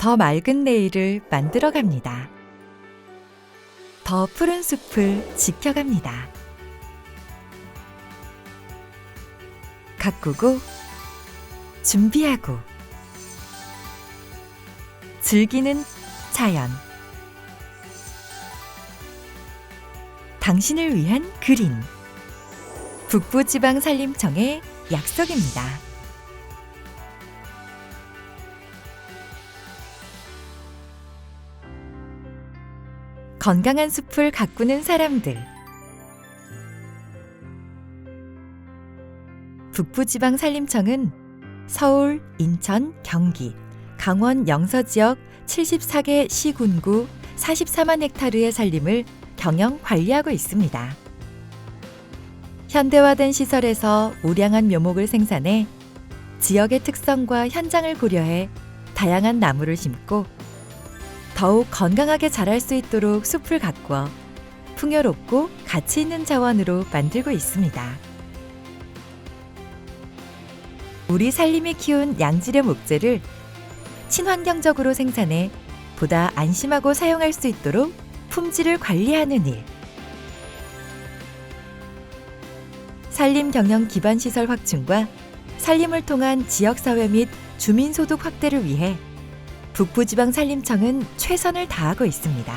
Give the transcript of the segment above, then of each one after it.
더 맑은 내일을 만들어 갑니다. 더 푸른 숲을 지켜갑니다. 가꾸고 준비하고 즐기는 자연 당신을 위한 그린 북부지방산림청의 약속입니다. 건강한 숲을 가꾸는 사람들 북부지방 산림청은 서울, 인천, 경기, 강원 영서 지역 74개 시군구 44만 헥타르의 산림을 경영 관리하고 있습니다. 현대화된 시설에서 우량한 묘목을 생산해 지역의 특성과 현장을 고려해 다양한 나무를 심고 더욱 건강하게 자랄 수 있도록 숲을 가꾸어 풍요롭고 가치 있는 자원으로 만들고 있습니다. 우리 살림이 키운 양질의 목재를 친환경적으로 생산해 보다 안심하고 사용할 수 있도록 품질을 관리하는 일. 산림 경영 기반 시설 확충과 산림을 통한 지역 사회 및 주민 소득 확대를 위해 북부지방산림청은 최선을 다하고 있습니다.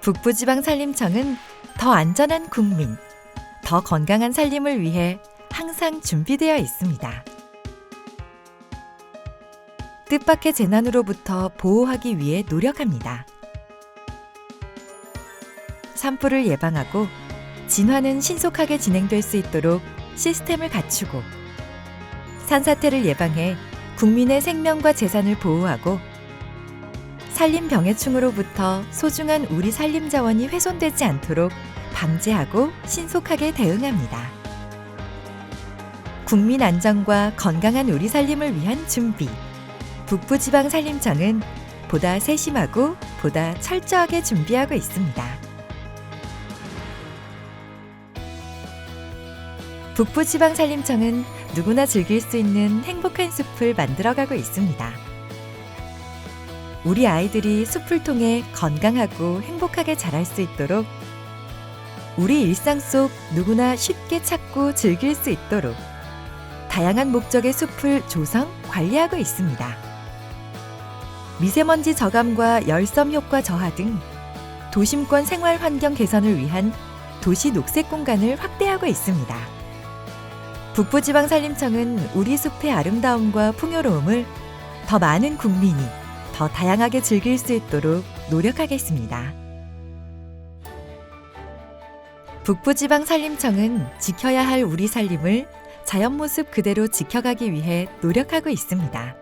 북부지방산림청은 더 안전한 국민, 더 건강한 살림을 위해 항상 준비되어 있습니다. 뜻밖의 재난으로부터 보호하기 위해 노력합니다. 산불을 예방하고 진화는 신속하게 진행될 수 있도록 시스템을 갖추고 산사태를 예방해 국민의 생명과 재산을 보호하고 산림 병해충으로부터 소중한 우리 산림 자원이 훼손되지 않도록 방지하고 신속하게 대응합니다. 국민 안전과 건강한 우리 살림을 위한 준비. 북부지방산림청은 보다 세심하고 보다 철저하게 준비하고 있습니다. 북부지방산림청은 누구나 즐길 수 있는 행복한 숲을 만들어가고 있습니다. 우리 아이들이 숲을 통해 건강하고 행복하게 자랄 수 있도록 우리 일상 속 누구나 쉽게 찾고 즐길 수 있도록 다양한 목적의 숲을 조성, 관리하고 있습니다. 미세먼지 저감과 열섬 효과 저하 등 도심권 생활 환경 개선을 위한 도시 녹색 공간을 확대하고 있습니다. 북부지방산림청은 우리 숲의 아름다움과 풍요로움을 더 많은 국민이 더 다양하게 즐길 수 있도록 노력하겠습니다. 북부지방산림청은 지켜야 할 우리 산림을 자연 모습 그대로 지켜가기 위해 노력하고 있습니다.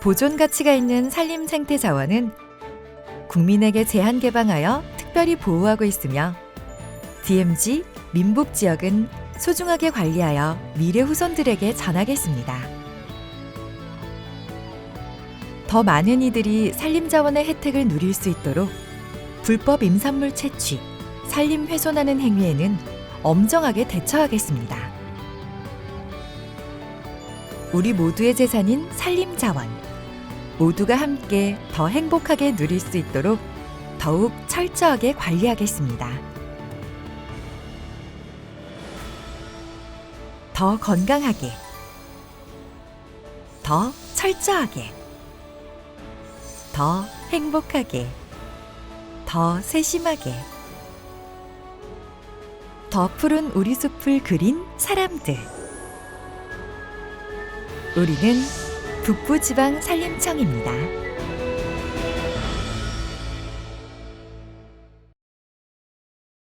보존 가치가 있는 산림 생태 자원은 국민에게 제한 개방하여 특별히 보호하고 있으며 DMZ 민북 지역은 소중하게 관리하여 미래 후손들에게 전하겠습니다. 더 많은 이들이 산림 자원의 혜택을 누릴 수 있도록 불법 임산물 채취, 산림 훼손하는 행위에는 엄정하게 대처하겠습니다. 우리 모두의 재산인 산림 자원. 모두가 함께 더 행복하게 누릴 수 있도록 더욱 철저하게 관리하겠습니다. 더 건강하게, 더 철저하게, 더 행복하게, 더 세심하게, 더 푸른 우리 숲을 그린 사람들. 우리는 북부지방 산림청입니다.